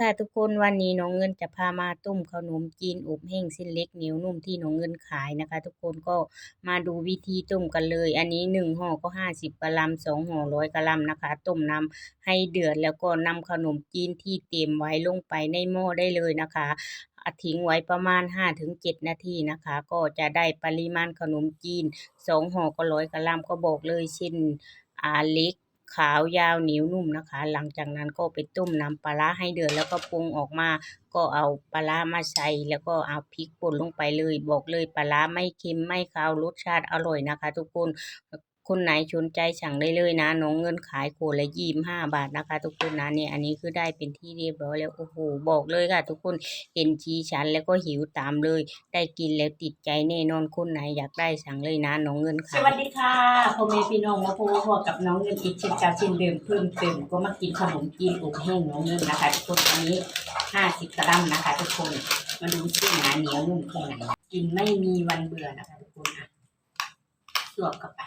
ค่ะทุกคนวันนี้น้องเงินจะพามาต้มขนมจีนอบแห้งเส้นเล็กเหนียวนุ่มที่น้องเงินขายนะคะ ทุกคนก็มาดูวิธีต้มกันเลย อันนี้หนึ่งห่อก็ห้าสิบกะลัมสองห่อร้อยกะลัมนะคะ ต้มน้ำให้เดือดแล้วก็นำขนมจีนที่เตรียมไว้ลงไปในหม้อได้เลยนะคะทิ้งไว้ประมาณห้าถึงเจ็ดนาทีนะคะ ก็จะได้ปริมาณขนมจีนสองห่อก็ร้อยกะลัมก็บอกเลยเช่นอ่าเล็ก ขาวยาวเหนียวนุ่มนะคะ หลังจากนั้นก็ไปต้มน้ำปลาร้าให้เดือดแล้วก็ปรุงออกมา ก็เอาปลาร้ามาใส่แล้วก็เอาพริกป่นลงไปเลย บอกเลยปลาร้าไม่เค็มไม่คาวรสชาติอร่อยนะคะ ทุกคน คนไหนสนใจสั่งได้เลยนะ น้องเงินขายขวดละยี่สิบห้าบาทนะคะ ทุกคนนะเนี่ยอันนี้คือได้เป็นที่เรียบร้อยแล้วโอ้โหบอกเลยค่ะ ทุกคนเห็นชีชันแล้วก็หิวตามเลย ได้กินแล้วติดใจแน่นอนคนไหนอยากได้สั่งเลยนะ น้องเงินขายสวัสดีค่ะพ่อแม่พี่น้องมาพบพอกับน้องเงินอีกเช่นเก่าเช่นเดิมเพิ่มเติมก็มากินขนมจีนอบแห้งน้องเงินนะคะทุกคนอันนี้ห้าสิบกรัมนะคะ ทุกคนมาดูส้นหนาเหนียวนุ่มแค่ไหนกินไม่มีวันเบื่อนะคะ ทุกคนอะสวบเข้าไป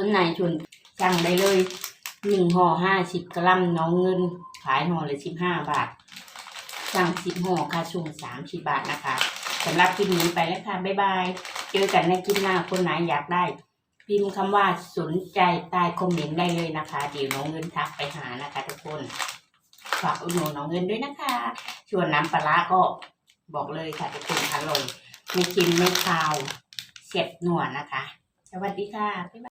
คนไหนชวนสั่งได้เลยหนึ่งห่อห้าสิบกรัมน้องเงิน ขายห่อละสิบห้าบาท สั่งสิบห่อค่าส่งสามสิบบาทนะคะสำหรับคลิปนี้ไปแล้วค่ะ บ๊ายบาย เจอกันในคลิปหน้าคนไหนอยากได้ พิมพ์คำว่าสนใจใต้คอมเมนต์ได้เลยนะคะ เดี๋ยวน้องเงินทักไปหานะคะทุกคนฝากอุดหนุนน้องเงินด้วยนะคะส่วนน้ำปลาก็บอกเลยค่ะทุกคนอร่อยไม่เค็มไม่คาวเสียบหนวดนะคะ สวัสดีค่ะบ๊ายบาย